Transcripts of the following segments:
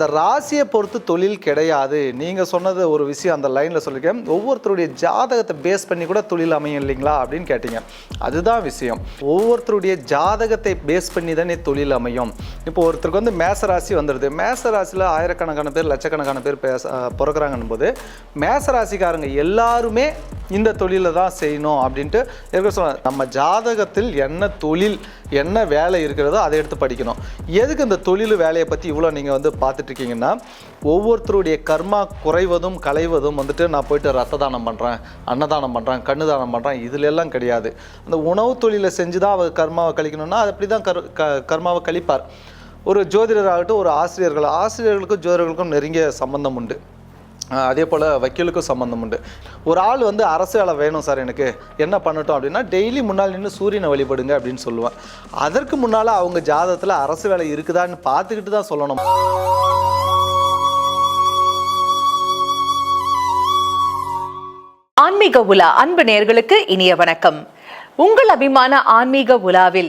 அந்த ராசியை பொறுத்து தொழில் கிடையாது. நீங்கள் சொன்னது ஒரு விஷயம் அந்த லைனில் சொல்லியிருக்கேன் ஒவ்வொருத்தருடைய ஜாதகத்தை பேஸ் பண்ணி கூட தொழில் அமையும் இல்லைங்களா அப்படின்னு கேட்டீங்க. அதுதான் விஷயம். ஒவ்வொருத்தருடைய ஜாதகத்தை பேஸ் பண்ணி தானே தொழில் அமையும். இப்போ ஒருத்தருக்கு வந்து மேச ராசி வந்துடுது மேச ராசியில் ஆயிரக்கணக்கான பேர் லட்சக்கணக்கான பேர் பேச பிறக்கிறாங்கன்னும் போது மேச ராசிக்காரங்க எல்லாருமே இந்த தொழிலை தான் செய்யணும் அப்படின்ட்டு இருக்க சொல்ல நம்ம ஜாதகத்தில் என்ன தொழில் என்ன வேலை இருக்கிறதோ அதை எடுத்து படிக்கணும். எதுக்கு இந்த தொழில் வேலையை பற்றி இவ்வளோ நீங்கள் வந்து பார்த்துட்டு இருக்கீங்கன்னா ஒவ்வொருத்தருடைய கர்மா குறைவதும் களைவதும் வந்துட்டு நான் போயிட்டு ரத்த தானம் பண்ணுறேன் அன்னதானம் பண்ணுறேன் கண்ணு தானம் பண்ணுறேன் இதுலெல்லாம் கிடையாது. அந்த உணவு தொழிலை செஞ்சு தான் அவர் கர்மாவை கழிக்கணும்னா அது அப்படி தான் கர் க கர்மாவை கழிப்பார். ஒரு ஜோதிடர் ஆகட்டும் ஒரு ஆசிரியர்கள் ஆசிரியர்களுக்கும் ஜோதிடர்களுக்கும் நெருங்கிய சம்பந்தம் உண்டு. அதே போல் வக்கீலுக்கும் சம்மந்தம் உண்டு. ஒரு ஆள் வந்து அரசு வேலை வேணும் சார் எனக்கு. என்ன பண்ணட்டும் அப்படின்னா டெய்லி முன்னால் நின்று சூரியனை வழிபடுங்க அப்படின்னு சொல்லுவேன். அதற்கு முன்னால் அவங்க ஜாதகத்தில் அரசு வேலை இருக்குதான்னு பார்த்துக்கிட்டு தான் சொல்லணும். ஆன்மீக உலா அன்பு நேயர்களுக்கு இனிய வணக்கம். உங்கள் அபிமான ஆன்மீக உலாவில்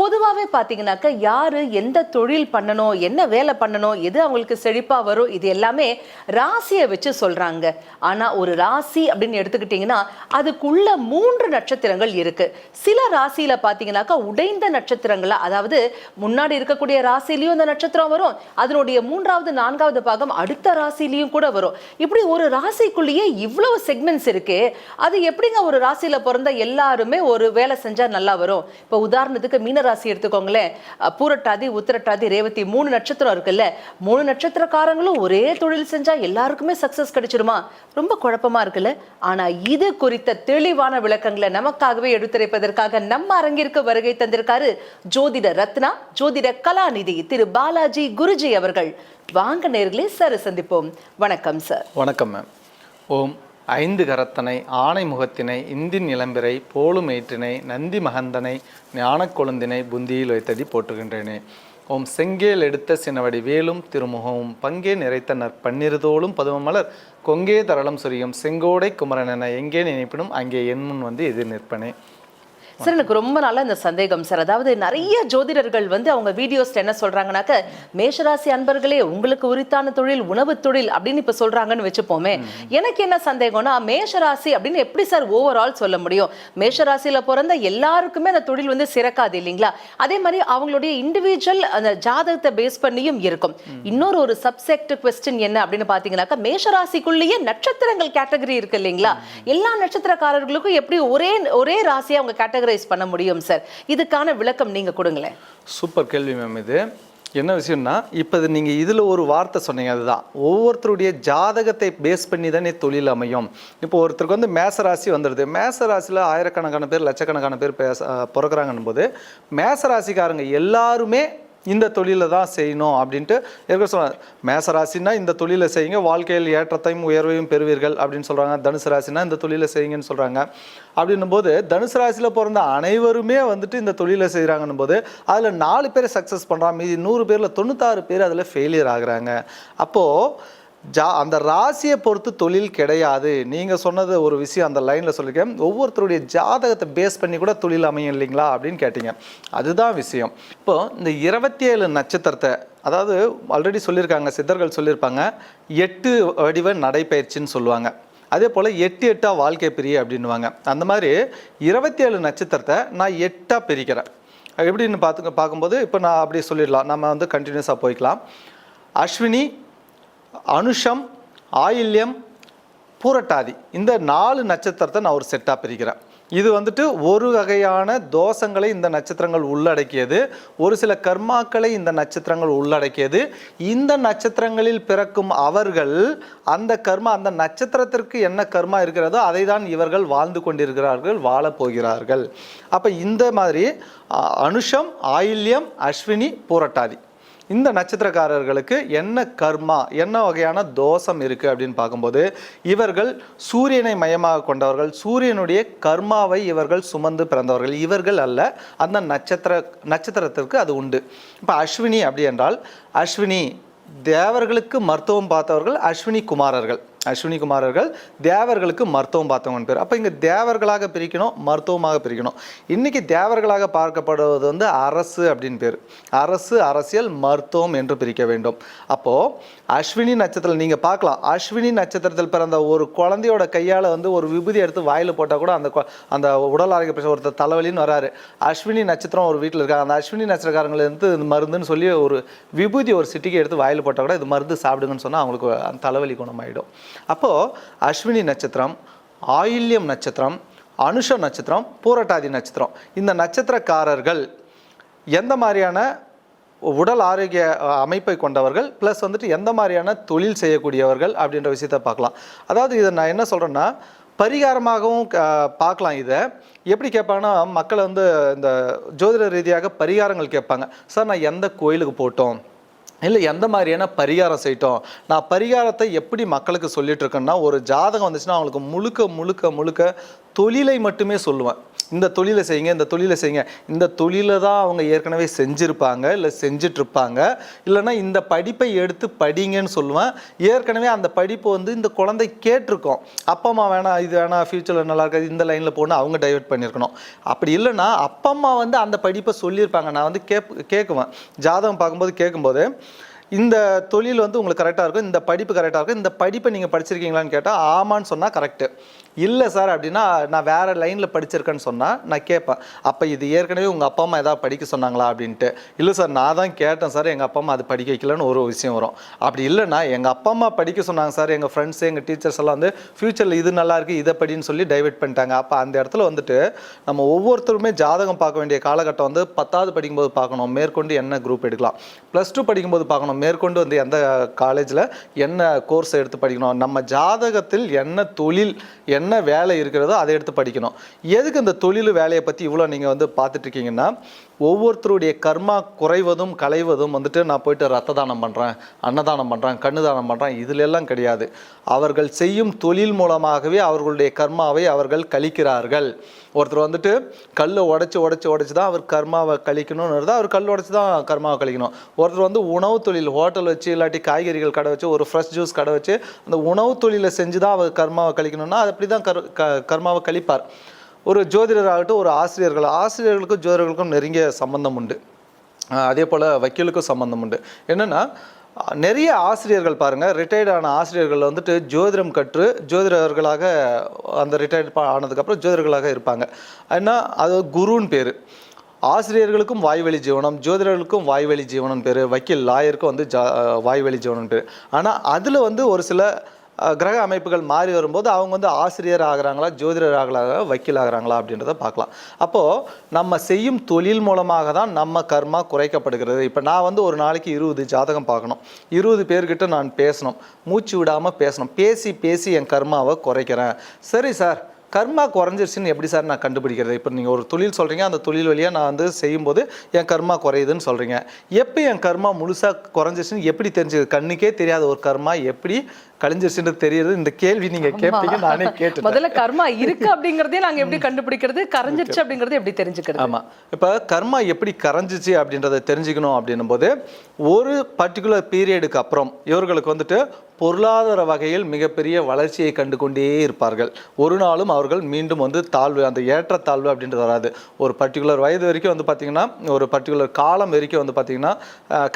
பொதுவாகவே பார்த்தீங்கன்னாக்க யார் எந்த தொழில் பண்ணணும் என்ன வேலை பண்ணணும் எது அவங்களுக்கு செழிப்பாக வரும் இது எல்லாமே ராசியை வச்சு சொல்கிறாங்க ஆனால் ஒரு ராசி அப்படின்னு எடுத்துக்கிட்டிங்கன்னா அதுக்குள்ள மூன்று நட்சத்திரங்கள் இருக்குது சில ராசியில் பார்த்தீங்கன்னாக்கா உடைந்த நட்சத்திரங்களை அதாவது முன்னாடி இருக்கக்கூடிய ராசிலையும் அந்த நட்சத்திரம் வரும் அதனுடைய மூன்றாவது நான்காவது பாகம் அடுத்த ராசிலையும் கூட வரும். இப்படி ஒரு ராசிக்குள்ளேயே இவ்வளவு செக்மெண்ட்ஸ் இருக்கு அது எப்படிங்க ஒரு ராசியில் பிறந்த எல்லாருமே ஒரு வேலை செஞ்சால் நல்லா வரும்? இப்போ உதாரணத்துக்கு மீன ராசி எடுத்துக்கோங்களேன். பூரட்டாதி உத்திரட்டாதி ரேவதி மூணு நட்சத்திரம் இருக்குல்ல. மூணு நட்சத்திரக்காரங்களும் ஒரே தொழில் செஞ்சா எல்லாருக்குமே சக்சஸ் கிடைச்சிருமா? ரொம்ப குழப்பமா இருக்குல்ல. ஆனா இது குறித்த தெளிவான விளக்கங்களை நமக்காகவே எடுத்துரைப்பதற்காக நம்ம அரங்கிற்கு வருகை தந்திருக்காரு ஜோதிட ரத்னா ஜோதிட கலாநிதி திரு பாலாஜி குருஜி அவர்கள். வாங்க நேர்களே சார் சந்திப்போம். வணக்கம் சார். வணக்கம் மேம் ஓம் ஐந்து கரத்தனை ஆணை முகத்தினை இந்தின் இளம்பிரை போலும் ஏற்றினை நந்தி மகந்தனை ஞான கொழுந்தினை புந்தியில் வைத்தடி போற்றுகின்றேனே. ஓம் செங்கேல் எடுத்த சினவடி வேலும் திருமுகமும் பங்கே நிறைத்த நற்பன்னிருதோளும் பதுமமலர் கொங்கே தரளம் சொரியும் செங்கோடை குமரன் என எங்கே நினைப்பினும் அங்கே என் முன் வந்து எதிர் நிற்பனே. சார் எனக்கு ரொம்ப நாளா இந்த சந்தேகம் சார் அதாவது நிறைய ஜோதிடர்கள் வந்து அவங்க வீடியோஸ்ல என்ன சொல்றாங்கனாக்க மேஷராசி அன்பர்களே உங்களுக்கு உரித்தான தொழில் உணவு தொழில் அப்படின்னு இப்ப சொல்றாங்கன்னு வச்சுப்போமே. எனக்கு என்ன சந்தேகம்னா மேஷராசி அப்படின்னு எப்படி சார் ஓவரால் சொல்ல முடியும்? மேஷராசியில பிறந்த எல்லாருக்குமே அந்த தொழில் வந்து சிறக்காது இல்லைங்களா? அதே மாதிரி அவங்களுடைய இண்டிவிஜுவல் அந்த ஜாதகத்தை பேஸ் பண்ணியும் இருக்கும். இன்னொரு ஒரு சப்செக்ட் கொஸ்டின் என்ன அப்படின்னு பாத்தீங்கன்னாக்கா மேஷராசிக்குள்ளேயே நட்சத்திரங்கள் கேட்டகரி இருக்கு இல்லைங்களா? எல்லா நட்சத்திரக்காரர்களுக்கும் எப்படி ஒரே ஒரே ராசியை அவங்க கேட்டகரைஸ் பண்ண முடியும் சார் இதுக்கான விளக்கம் நீங்கள் கொடுங்களேன். சூப்பர் கேள்வி மேம் இது. என்ன விஷயம்னா இப்போ நீங்கள் இதில் ஒரு வார்த்தை சொன்னீங்க அதுதான். ஒவ்வொருத்தருடைய ஜாதகத்தை பேஸ் பண்ணி தானே தொழில் அமையும். இப்போ ஒருத்தருக்கு வந்து மேச ராசி வந்துடுது மேசராசியில் ஆயிரக்கணக்கான பேர் லட்சக்கணக்கான பேர் பேச பிறக்கிறாங்கன்னும் போது மேச ராசிக்காரங்க எல்லாருமே இந்த தொழிலை தான் செய்யணும் அப்படின்ட்டு இருக்க சொல்ல மேசராசினா இந்த தொழிலை செய்யுங்க வாழ்க்கையில் ஏற்றத்தையும் உயர்வையும் பெறுவீர்கள் அப்படின்னு சொல்கிறாங்க தனுசு ராசினா இந்த தொழிலை செய்யுங்கன்னு சொல்கிறாங்க அப்படின்னும் போது தனுசு ராசியில் பிறந்த அனைவருமே வந்துட்டு இந்த தொழிலை செய்கிறாங்கன்னும் போது அதில் நாலு பேர் சக்ஸஸ் பண்ணுறாங்க மீதி நூறு பேரில் தொண்ணூத்தாறு பேர் அதில் ஃபெயிலியர் ஆகுறாங்க. அப்போது ஜா அந்த ராசியை பொறுத்து தொழில் கிடையாது. நீங்கள் சொன்னது ஒரு விஷயம் அந்த லைனில் சொல்லியிருக்கேன் ஒவ்வொருத்தருடைய ஜாதகத்தை பேஸ் பண்ணி கூட தொழில் அமையும் இல்லைங்களா அப்படின்னு கேட்டீங்க. அதுதான் விஷயம். இப்போது இந்த இருபத்தி ஏழு நட்சத்திரத்தை அதாவது ஆல்ரெடி சொல்லியிருக்காங்க சித்தர்கள் சொல்லியிருப்பாங்க எட்டு வடிவ நடைப்பயிற்சின்னு சொல்லுவாங்க. அதே போல் எட்டு எட்டாக வாழ்க்கை பிரிய அப்படின்னுவாங்க. அந்த மாதிரி இருபத்தி ஏழு நட்சத்திரத்தை நான் எட்டாக பிரிக்கிறேன். எப்படின்னு பார்த்து பார்க்கும்போது இப்போ நான் அப்படி சொல்லிடலாம். நம்ம வந்து கண்டினியூஸாக போய்க்கலாம். அஸ்வினி அனுஷம் ஆயில்யம் பூரட்டாதி. இந்த நாலு நட்சத்திரத்தை நான் ஒரு செட்டாக பிரிக்கிறேன். இது வந்துட்டு ஒரு வகையான தோஷங்களை இந்த நட்சத்திரங்கள் உள்ளடக்கியது ஒரு சில கர்மாக்களை இந்த நட்சத்திரங்கள் உள்ளடக்கியது. இந்த நட்சத்திரங்களில் பிறக்கும் அவர்கள் அந்த கர்மா அந்த நட்சத்திரத்திற்கு என்ன கர்மா இருக்கிறதோ அதை தான் இவர்கள் வாழ்ந்து கொண்டிருக்கிறார்கள் வாழப்போகிறார்கள் அப்போ இந்த மாதிரி அனுஷம் ஆயில்யம் அஸ்வினி பூரட்டாதி. இந்த நட்சத்திரக்காரர்களுக்கு என்ன கர்மா என்ன வகையான தோஷம் இருக்குது அப்படின்னு பார்க்கும்போது இவர்கள் சூரியனை மையமாக கொண்டவர்கள் சூரியனுடைய கர்மாவை இவர்கள் சுமந்து பிறந்தவர்கள். இவர்கள் அல்ல அந்த நட்சத்திர நட்சத்திரத்திற்கு அது உண்டு. இப்போ அஸ்வினி அப்படி என்றால் அஸ்வினி தேவர்களுக்கு மருத்துவம் பார்த்தவர்கள் அஸ்வினி குமாரர்கள். அஸ்வினி குமாரர்கள் தேவர்களுக்கு மருத்துவம் பார்த்தவங்க பேர். அப்போ இங்கே தேவர்களாக பிரிக்கணும் மருத்துவமாக பிரிக்கணும். இன்றைக்கி தேவர்களாக பார்க்கப்படுவது வந்து அரசு அப்படின்னு பேர். அரசு அரசியல் மருத்துவம் என்று பிரிக்க வேண்டும். அப்போது அஸ்வினி நட்சத்திரம் நீங்கள் பார்க்கலாம். அஸ்வினி நட்சத்திரத்தில் பிறந்த ஒரு குழந்தையோட கையால் வந்து ஒரு விபூதி எடுத்து வாயில் போட்டால் கூட அந்த அந்த உடல் ஆரோக்கிய பிரச்சனை ஒருத்தர் தலைவலின்னு வராரு. அஸ்வினி நட்சத்திரம் ஒரு வீட்டில் இருக்காங்க அந்த அஸ்வினி நட்சத்திரக்காரங்களை இருந்து இது மருந்துன்னு சொல்லி ஒரு விபூதி ஒரு சிட்டிக்கு எடுத்து வாயில் போட்டால் கூட இது மருந்து சாப்பிடுங்கன்னு சொன்னால் அவங்களுக்கு அந்த தலைவலி குணமாயிடும். அப்போது அஸ்வினி நட்சத்திரம் ஆயில்யம் நட்சத்திரம் அனுஷ நட்சத்திரம் பூரட்டாதி நட்சத்திரம். இந்த நட்சத்திரக்காரர்கள் எந்த மாதிரியான உடல் ஆரோக்கிய அமைப்பை கொண்டவர்கள் ப்ளஸ் வந்துட்டு எந்த மாதிரியான தொழில் செய்யக்கூடியவர்கள் அப்படின்ற விஷயத்த பார்க்கலாம். அதாவது இதை நான் என்ன சொல்கிறேன்னா பரிகாரமாகவும் பார்க்கலாம் இதை. எப்படி கேட்பாங்கன்னா மக்கள் வந்து இந்த ஜோதிட ரீதியாக பரிகாரங்கள் கேட்பாங்க. சார் நான் எந்த கோயிலுக்கு போட்டோம் இல்லை எந்த மாதிரியான பரிகாரம் செய்யட்டும். நான் பரிகாரத்தை எப்படி மக்களுக்கு சொல்லிட்டு இருக்கேன்னா ஒரு ஜாதகம் வந்துச்சுன்னா அவங்களுக்கு முழுக்க முழுக்க முழுக்க தொழிலை மட்டுமே சொல்லுவேன். இந்த தொழிலை செய்யுங்க இந்த தொழிலை செய்யுங்க. இந்த தொழிலை தான் அவங்க ஏற்கனவே செஞ்சுருப்பாங்க இல்லை செஞ்சிட்ருப்பாங்க. இல்லைன்னா இந்த படிப்பை எடுத்து படிங்கன்னு சொல்லுவேன். ஏற்கனவே அந்த படிப்பு வந்து இந்த குழந்தை கேட்டிருக்கோம். அப்பா அம்மா வேணாம் இது வேணாம் ஃப்யூச்சரில் நல்லா இருக்காது இந்த லைனில் போகணும் அவங்க டைவர்ட் பண்ணியிருக்கணும். அப்படி இல்லைன்னா அப்பா அம்மா வந்து அந்த படிப்பை சொல்லியிருப்பாங்க. நான் வந்து கேப் கேட்குவேன். ஜாதகம் பார்க்கும்போது கேட்கும்போது இந்த தொழில் வந்து உங்களுக்கு கரெக்டாக இருக்கும் இந்த படிப்பு கரெக்டாக இருக்கும் இந்த படிப்பை நீங்கள் படிச்சிருக்கீங்களான்னு கேட்டால் ஆமான்னு சொன்னால் கரெக்டு இல்லை சார் அப்படின்னா நான் வேறு லைனில் படிச்சிருக்கேன்னு சொன்னால் நான் கேட்பேன் அப்போ இது ஏற்கனவே உங்கள் அப்பா அம்மா எதாவது படிக்க சொன்னாங்களா அப்படின்ட்டு. இல்லை சார் நான் தான் கேட்டேன் சார் எங்கள் அப்பா அம்மா அது படிக்க வைக்கலன்னு ஒரு விஷயம் வரும். அப்படி இல்லைன்னா எங்கள் அப்பா அம்மா படிக்க சொன்னாங்க சார் எங்கள் ஃப்ரெண்ட்ஸு எங்கள் டீச்சர்ஸ் எல்லாம் வந்து ஃப்யூச்சரில் இது நல்லா இருக்கு இதை படின்னு சொல்லி டைவெர்ட் பண்ணிட்டாங்க. அப்போ அந்த இடத்துல வந்துட்டு நம்ம ஒவ்வொருத்தருமே ஜாதகம் பார்க்க வேண்டிய காலகட்டம் வந்து பத்தாவது படிக்கும்போது பார்க்கணும் மேற்கொண்டு என்ன குரூப் எடுக்கலாம். ப்ளஸ் டூ படிக்கும்போது பார்க்கணும் மேற்கொண்டு வந்து எந்த காலேஜில் என்ன கோர்ஸ் எடுத்து படிக்கணும் நம்ம ஜாதகத்தில் என்ன தொழில் என்ன வேலை இருக்கிறதோ அதை எடுத்து படிக்கணும். எதுக்கு இந்த தொழில் வேலையை பற்றி இவ்வளோ நீங்கள் வந்து பார்த்துட்ருக்கீங்கன்னா ஒவ்வொருத்தருடைய கர்மா குறைவதும் களைவதும் வந்துட்டு நான் போயிட்டு ரத்த தானம் பண்ணுறேன் அன்னதானம் பண்ணுறேன் கண்ணு தானம் பண்ணுறேன் இதிலெல்லாம் கிடையாது. அவர்கள் செய்யும் தொழில் மூலமாகவே அவர்களுடைய கர்மாவை அவர்கள் கழிக்கிறார்கள். ஒருத்தர் வந்துட்டு கல்லை உடச்சி உடச்சி உடச்சி தான் அவர் கர்மாவை கழிக்கணும்னு இருந்தால் அவர் கல் உடச்சி தான் கர்மாவை கழிக்கணும். ஒருத்தர் வந்து உணவு தொழில் ஹோட்டல் வச்சு இல்லாட்டி காய்கறிகள் கடை வச்சு ஒரு ஃப்ரெஷ் ஜூஸ் கடை வச்சு அந்த உணவு தொழிலை செஞ்சு தான் அவர் கர்மாவை கழிக்கணும்னா அது அப்படி தான் கர் க கர்மாவை கழிப்பார். ஒரு ஜோதிடர் ஆகட்டும் ஒரு ஆசிரியர்கள் ஆசிரியர்களுக்கும் ஜோதிடர்களுக்கும் நெருங்கிய சம்பந்தம் உண்டு. அதே போல் வக்கீலுக்கும் சம்பந்தம் உண்டு. என்னென்னா நிறைய ஆசிரியர்கள் பாருங்கள் ரிட்டையர்ட் ஆன ஆசிரியர்கள் வந்துட்டு ஜோதிடம் கற்று ஜோதிடர்களாக அந்த ரிட்டையர்ட் ஆனதுக்கப்புறம் ஜோதிடர்களாக இருப்பாங்க. ஏன்னா அது குருன்னு பேர். ஆசிரியர்களுக்கும் வாய்வழி ஜீவனம் ஜோதிடர்களுக்கும் வாய்வழி ஜீவனம் பேர். வக்கீல் லாயருக்கும் வந்து ஜா வாய்வழி ஜீவனம் பேர். ஆனால் அதில் வந்து ஒரு சில கிரக அமைப்புகள் மாறி வரும்போது அவங்க வந்து ஆசிரியர் ஆகிறாங்களா ஜோதிடர் ஆகலாக வக்கீல் ஆகுறாங்களா அப்படின்றத பார்க்கலாம். அப்போது நம்ம செய்யும் தொழில் மூலமாக தான் நம்ம கர்மா குறைக்கப்படுகிறது. இப்போ நான் வந்து ஒரு நாளைக்கு இருபது ஜாதகம் பார்க்கணும். இருபது பேர்கிட்ட நான் பேசணும். மூச்சு விடாமல் பேசணும். பேசி பேசி என் கர்மாவை குறைக்கிறேன். சரி சார் கர்மா குறைஞ்சிருச்சுன்னு எப்படி சார் நான் கண்டுபிடிக்கிறது? இப்போ நீங்கள் ஒரு தொழில் சொல்கிறீங்க அந்த தொழில் வழியாக நான் வந்து செய்யும்போது என் கர்மா குறையுதுன்னு சொல்கிறீங்க எப்போ என் கர்மா முழுசாக குறைஞ்சிருச்சுன்னு எப்படி தெரிஞ்சது? கண்ணுக்கே தெரியாத ஒரு கர்மா எப்படி கழிஞ்சிருச்சுன்றது தெரியுது. இந்த கேள்வி நீங்கள் கேட்பீங்க நானே கேட்டு முதல்ல கர்மா இருக்கு அப்படிங்கறதே நாங்க எப்படி கண்டுபிடிக்கிறது? கரைஞ்சிருச்சு அப்படிங்கறது எப்படி தெரிஞ்சுக்கிறது? ஆமாம் இப்போ கர்மா எப்படி கரைஞ்சிச்சு அப்படின்றத தெரிஞ்சுக்கணும் அப்படின்னும் போது ஒரு பர்டிகுலர் பீரியடுக்கு அப்புறம் இவர்களுக்கு வந்துட்டு பொருளாதார வகையில் மிகப்பெரிய வளர்ச்சியை கண்டு கொண்டே இருப்பார்கள். ஒரு நாளும் அவர்கள் மீண்டும் வந்து தாழ்வு அந்த ஏற்றத்தாழ்வு அப்படின்றது வராது. ஒரு பர்டிகுலர் வயது வரைக்கும் வந்து பார்த்திங்கன்னா ஒரு பர்டிகுலர் காலம் வரைக்கும் வந்து பார்த்திங்கன்னா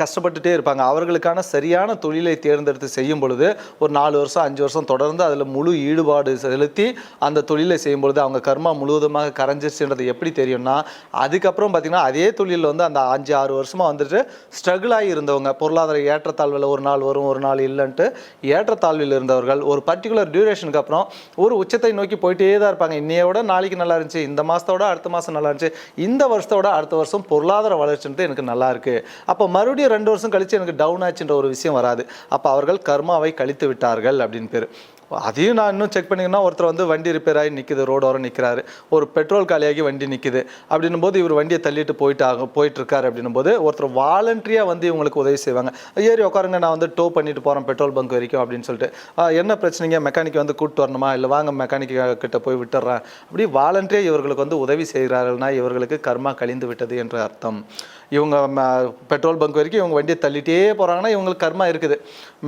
கஷ்டப்பட்டுட்டே இருப்பாங்க. அவர்களுக்கான சரியான தொழிலை தேர்ந்தெடுத்து செய்யும் பொழுது ஒரு நாலு வருஷம் அஞ்சு வருஷம் தொடர்ந்து அதில் முழு ஈடுபாடு செலுத்தி அந்த தொழிலை செய்யும் பொழுது அவங்க கர்மா முழுவதுமாக கரைஞ்சிருச்சுன்றது எப்படி தெரியும்னா அதுக்கப்புறம் பார்த்திங்கன்னா அதே தொழிலில் வந்து அந்த அஞ்சு ஆறு வருஷமாக வந்துட்டு ஸ்ட்ரகிள் ஆகி இருந்தவங்க. பொருளாதார ஏற்றத்தாழ்வில் ஒரு நாள் வரும் ஒரு நாள் இல்லைன்ட்டு ஏற்றத்தாழ்வில் இருந்தவர்கள் ஒரு பர்டிகுலர் டியூரேஷனுக்கு அப்புறம் ஒரு உச்சத்தை நோக்கி போயிட்டே தான் இருப்பாங்க. இன்னையோட நாளைக்கு நல்லா இருந்துச்சு இந்த மாதத்தோட அடுத்த மாதம் நல்லா இருந்துச்சு இந்த வருஷத்தோட அடுத்த வருஷம் பொருளாதார வளர்ச்சின்றது எனக்கு நல்லா இருக்கு. அப்போ மறுபடியும் ரெண்டு வருஷம் கழித்து எனக்கு டவுன் ஆச்சுன்ற ஒரு விஷயம் வராது. அப்போ அவர்கள் கர்மாவை கழித்து விட்டார்கள் அப்படின்னு பேர். அதையும் நான் இன்னும் செக் பண்ணிங்கன்னா ஒருத்தர் வந்து வண்டி ரிப்பேர் ஆகி நிற்குது ரோடோரம் நிற்கிறாரு ஒரு பெட்ரோல் காலியாகி வண்டி நிற்குது அப்படின்னும் போது இவர் வண்டியை தள்ளிட்டு போயிட்டு ஆகும் போயிட்டுருக்காரு அப்படின்னும் போது ஒருத்தர் வாலண்ட்ரியாக வந்து இவங்களுக்கு உதவி செய்வாங்க. ஏறி உட்காருங்க நான் வந்து டோ பண்ணிட்டு போகிறேன் பெட்ரோல் பங்க் வரைக்கும் அப்படின்னு சொல்லிட்டு. என்ன பிரச்சனைங்க? மெக்கானிக் வந்து கூப்பிட்டு வரணுமா? இல்லை வாங்க மெக்கானிக் கிட்ட போய் விட்டுறேன். அப்படி வாலண்டரியாக இவர்களுக்கு வந்து உதவி செய்கிறார்கள்னா இவர்களுக்கு கர்மா கழிந்து விட்டது என்று அர்த்தம். இவங்க ம- பெட்ரோல் பங்க் வரைக்கும் இவங்க வண்டியை தள்ளிட்டே போகிறாங்கன்னா இவங்களுக்கு கர்மா இருக்குது.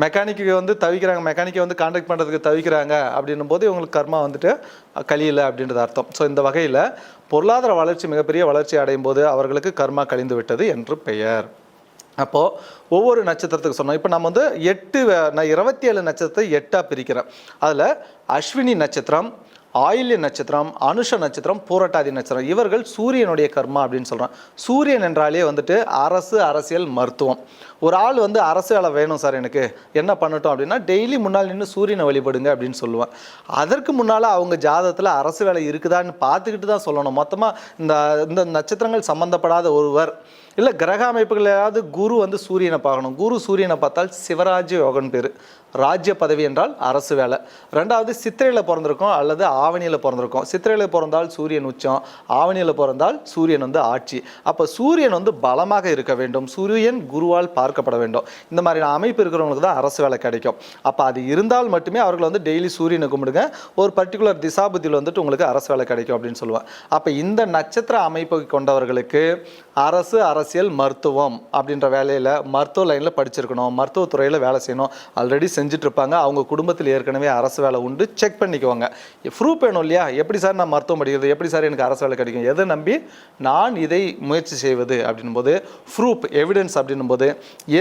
மெக்கானிக்கு வந்து தவிக்கிறாங்க. மெக்கானிக்கை வந்து காண்டாக்ட் பண்ணுறதுக்கு தவிக்கிறாங்க அப்படின்னும் போது இவங்களுக்கு கர்மா வந்துட்டு கழியலை அப்படின்றது அர்த்தம். ஸோ இந்த வகையில் பொருளாதார வளர்ச்சி மிகப்பெரிய வளர்ச்சி அடையும் போது அவர்களுக்கு கர்மா கழிந்து விட்டது என்று பெயர். அப்போது ஒவ்வொரு நட்சத்திரத்துக்கு சொன்னோம். இப்போ நம்ம வந்து எட்டு நான் இருபத்தி ஏழு நட்சத்திரத்தை எட்டாக பிரிக்கிறேன் அதில் அஸ்வினி நட்சத்திரம் ஆயில்ய நட்சத்திரம் அனுஷ நட்சத்திரம் பூரட்டாதி நட்சத்திரம். இவர்கள் சூரியனுடைய கர்மா அப்படின்னு சொல்கிறான் சூரியன் என்றாலே வந்துட்டு அரசு அரசியல் மருத்துவம். ஒரு ஆள் வந்து அரசு வேலை வேணும் சார் எனக்கு. என்ன பண்ணட்டும் அப்படின்னா டெய்லி முன்னால் நின்று சூரியனை வழிபடுங்க அப்படின்னு சொல்லுவேன். அதற்கு முன்னால் அவங்க ஜாதகத்தில் அரசு வேலை இருக்குதான்னு பார்த்துக்கிட்டு தான் சொல்லணும். மொத்தமாக இந்த இந்த நட்சத்திரங்கள் சம்மந்தப்படாத ஒருவர் இல்லை கிரக அமைப்புகளையாவது குரு வந்து சூரியனை பார்க்கணும். குரு சூரியனை பார்த்தால் சிவராஜ்ய யோகன் பேர். ராஜ்ய பதவி என்றால் அரசு வேலை. ரெண்டாவது சித்திரையில் பிறந்திருக்கோம் அல்லது ஆவணியில் பிறந்திருக்கோம். சித்திரையில் பிறந்தால் சூரியன் உச்சம் ஆவணியில் பிறந்தால் சூரியன் வந்து ஆட்சி. அப்போ சூரியன் வந்து பலமாக இருக்க வேண்டும். சூரியன் குருவால் பார்க்கப்பட வேண்டும். இந்த மாதிரியான அமைப்பு இருக்கிறவங்களுக்கு தான் அரசு வேலை கிடைக்கும். அப்போ அது இருந்தால் மட்டுமே அவர்கள் வந்து டெய்லி சூரியனை கும்பிடுங்க. ஒரு பர்டிகுலர் திசாபுத்தியில் வந்துட்டு உங்களுக்கு அரசு வேலை கிடைக்கும் அப்படின்னு சொல்லுவேன் அப்போ இந்த நட்சத்திர அமைப்பு கொண்டவர்களுக்கு அரசு அரசியல் மருத்துவம் அப்படின்ற வேலையில் மருத்துவ லைனில் படிச்சிருக்கணும். மருத்துவத்துறையில் வேலை செய்யணும். ஆல்ரெடி செஞ்சுட்டு இருப்பாங்க அவங்க குடும்பத்தில் ஏற்கனவே அரசு வேலை உண்டு. செக் பண்ணிக்குவாங்க ப்ரூஃப் வேணும் இல்லையா? எப்படி சார் நான் மருத்துவம் படிக்கிறது? எப்படி சார் எனக்கு அரசு வேலை கிடைக்கும்? எதை நம்பி? நான் இதை முயற்சி செய்வது அப்படின்னும் போது ப்ரூஃப் எவிடன்ஸ் அப்படின்னும் போது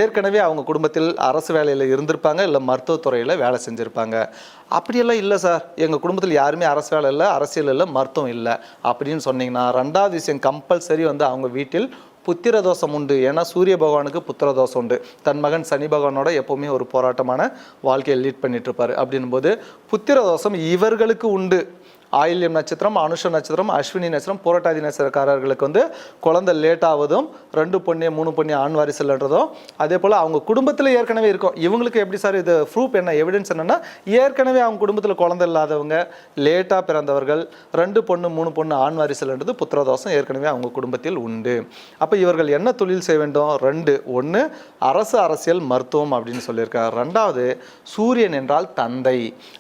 ஏற்கனவே அவங்க குடும்பத்தில் அரசு வேலையில் இருந்திருப்பாங்க இல்லை மருத்துவத்துறையில் வேலை செஞ்சுருப்பாங்க. அப்படியெல்லாம் இல்லை சார். எங்கள் குடும்பத்தில் யாருமே அரசு வேலை இல்லை அரசியல் இல்லை மருத்துவம் இல்லை அப்படின்னு சொன்னீங்கன்னா ரெண்டாவது விஷயம் கம்பல்சரி வந்து அவங்க வீட்டில் புத்திர தோஷம் உண்டு. ஏன்னா சூரிய பகவானுக்கு புத்திர தோஷம் உண்டு. தன் மகன் சனி பகவானோட எப்போவுமே ஒரு போராட்டமான வாழ்க்கையை லீட் பண்ணிட்டு இருப்பாரு. அப்படின்னும் போது புத்திர தோஷம் இவர்களுக்கு உண்டு. ஆயில்யம் நட்சத்திரம் அனுஷ நட்சத்திரம் அஸ்வினி நட்சத்திரம் புரட்டாதி நட்சத்திரக்காரர்களுக்கு வந்து குழந்தை லேட் ஆவதும் ரெண்டு பொண்ணு மூணு பொண்ணு ஆண் வாரிசுலன்றதும். அதே போல் அவங்க குடும்பத்தில் ஏற்கனவே இருக்கும். இவங்களுக்கு எப்படி சார் இது ப்ரூஃப் என்ன எவிடன்ஸ் என்னென்னா ஏற்கனவே அவங்க குடும்பத்தில் குழந்தை இல்லாதவங்க லேட்டாக பிறந்தவர்கள் ரெண்டு பொண்ணு மூணு பொண்ணு ஆண் வாரிசுலன்றது புத்திரதோஷம் ஏற்கனவே அவங்க குடும்பத்தில் உண்டு. அப்போ இவர்கள் என்ன தொழில் செய்ய வேண்டும்? ரெண்டு ஒன்று அரசு அரசியல் மருத்துவம் அப்படின்னு சொல்லியிருக்காங்க ரெண்டாவது சூரியன் என்றால் தந்தை.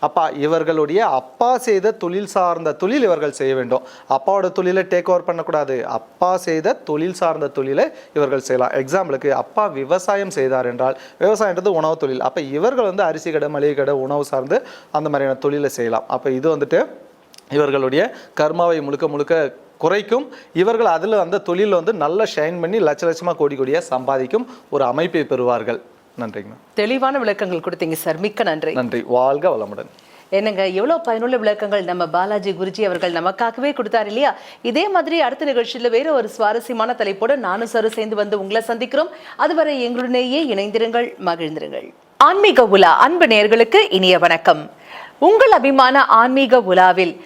அப்பா இவர்களுடைய அப்பா செய்த தொழில் சார்ந்த தொழில் இவர்கள் செய்ய வேண்டும். அப்பாவோட தொழிலை டேக் ஓவர் பண்ணக்கூடாது. அப்பா செய்த தொழில் சார்ந்த தொழிலை இவர்கள் செய்யலாம். எக்ஸாம்பிளுக்கு அப்பா விவசாயம் செய்தார் என்றால் விவசாயன்றது உணவு தொழில். அப்போ இவர்கள் வந்து அரிசி கடை மளிகை கடை உணவு சார்ந்து அந்த மாதிரியான தொழிலை செய்யலாம். அப்போ இது வந்துட்டு இவர்களுடைய கர்மாவை முழுக்க முழுக்க குறைக்கும். இவர்கள் அதில் அந்த தொழிலில் வந்து நல்லா ஷைன் பண்ணி லட்ச லட்சமாக கோடி கோடியாக சம்பாதிக்கும் ஒரு அமைப்பை பெறுவார்கள். நன்றிங்கண்ணா தெளிவான விளக்கங்கள் கொடுத்தீங்க சார். மிக்க நன்றி. நன்றி. வாழ்க வளமுடன். என்னங்க எவ்வளவு பயனுள்ள விளக்கங்கள் நம்ம பாலாஜி குருஜி அவர்கள் நமக்காகவே கொடுத்தாரு இல்லையா? இதே மாதிரி அடுத்த நிகழ்ச்சியில வேற ஒரு சுவாரஸ்யமான தலைப்போடு நானும் சரு சேர்ந்து வந்து உங்களை சந்திக்கிறோம். அதுவரை எங்களுடனேயே இணைந்திருங்கள் மகிழ்ந்திருங்கள். ஆன்மீக உலா அன்பு நேயர்களுக்கு இனிய வணக்கம். உங்கள் அபிமான ஆன்மீக உலாவில்